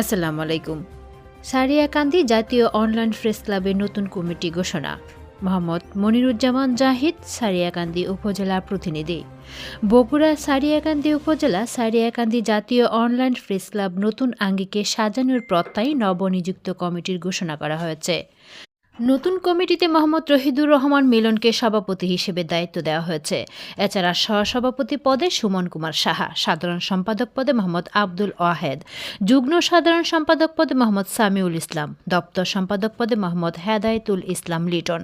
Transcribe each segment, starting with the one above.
আসসালামু আলাইকুম। সারিয়াকান্দি জাতীয় অনলাইন প্রেস ক্লাবের নতুন কমিটি ঘোষণা। মোহাম্মদ মনিরুজ্জামান জাহিদ সারিয়াকান্দি উপজেলা প্রতিনিধি। বগুড়া সারিয়াকান্দি উপজেলা সারিয়াকান্দি জাতীয় অনলাইন প্রেস ক্লাব নতুন আঙ্গিকে সাজানোর প্রত্যয়ে নবনিযুক্ত কমিটির ঘোষণা করা হয়েছে। নতুন কমিটিতে মোহাম্মদ রহিদুর রহমান মিলনকে সভাপতি হিসেবে দায়িত্ব দেওয়া হয়েছে। এছাড়া সহসভাপতি পদে সুমন কুমার সাহা, সাধারণ সম্পাদক পদে মোহাম্মদ আব্দুল ওয়াহেদ, যুগ্ম সাধারণ সম্পাদক পদে মোহাম্মদ সামিউল ইসলাম, দপ্তর সম্পাদক পদে মোহাম্মদ হেদায়েতুল ইসলাম লিটন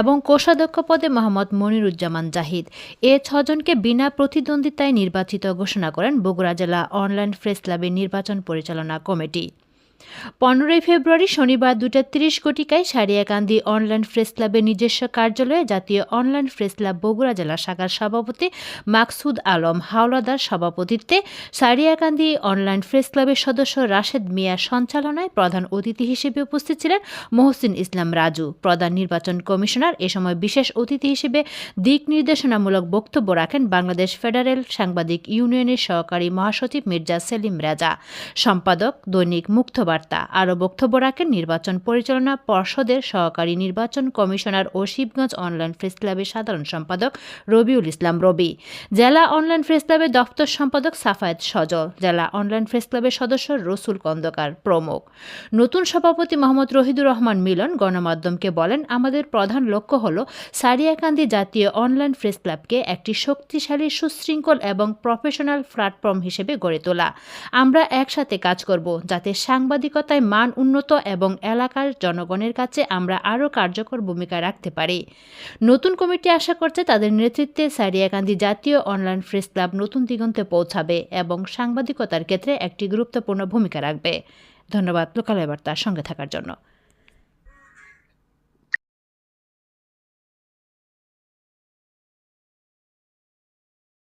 এবং কোষাধ্যক্ষ পদে মোহাম্মদ মনিরুজ্জামান জাহিদ। এ ছজনকে বিনা প্রতিদ্বন্দ্বিতায় নির্বাচিত ঘোষণা করেন বগুড়া জেলা অনলাইন প্রেস ক্লাবের নির্বাচন পরিচালনা কমিটি। পনেরোই ফেব্রুয়ারি শনিবার দুটা তিরিশ কোটিকায় সারিয়াকান্দি অনলাইন প্রেস ক্লাবের নিজস্ব কার্যালয়ে জাতীয় অনলাইন প্রেস ক্লাব বগুড়া জেলা শাখার সভাপতি মাকসুদ আলম হাওলাদার সভাপতিত্বে সারিয়াকান্দি অনলাইন প্রেস ক্লাবের সদস্য রাশেদ মিয়া সঞ্চালনায় প্রধান অতিথি হিসেবে উপস্থিত ছিলেন মহসিন ইসলাম রাজু। প্রধান নির্বাচন কমিশনার এ সময় বিশেষ অতিথি হিসেবে দিক নির্দেশনামূলক বক্তব্য রাখেন বাংলাদেশ ফেডারেল সাংবাদিক ইউনিয়নের সহকারী মহাসচিব মির্জা সেলিম রাজা। সম্পাদক দৈনিক মুক্তবার্তা আরও বক্তব্য রাখেন নির্বাচন পরিচালনা পর্ষদের সহকারী নির্বাচন কমিশনার ও শিবগঞ্জ অনলাইন প্রেস ক্লাবের সাধারণ সম্পাদক রবিউল ইসলাম রবি। জেলা অনলাইন প্রেস ক্লাবের দপ্তর সম্পাদক সাফায়েত সজল। জেলা অনলাইন প্রেস ক্লাবের সদস্য রসুল কন্দকার প্রমুখ। নতুন সভাপতি মোহাম্মদ রহিদুর রহমান মিলন গণমাধ্যমকে বলেন, আমাদের প্রধান লক্ষ্য হল সারিয়াকান্দি জাতীয় অনলাইন প্রেস ক্লাবকে একটি শক্তিশালী, সুশৃঙ্খল এবং প্রফেশনাল প্ল্যাটফর্ম হিসেবে গড়ে তোলা। আমরা একসাথে কাজ করব যাতে সাংবাদিকতায় মান উন্নত এবং এলাকার জনগণের কাছে আমরা আরও কার্যকর ভূমিকা রাখতে পারি। নতুন কমিটি আশা করছে তাদের নেতৃত্বে সারিয়াকান্দি জাতীয় অনলাইন ফ্রেস ক্লাব নতুন দিগন্তে পৌঁছাবে এবং সাংবাদিকতার ক্ষেত্রে একটি গুরুত্বপূর্ণ ভূমিকা রাখবে। ধন্যবাদ, লোকালয় বার্তার সঙ্গে থাকার জন্য।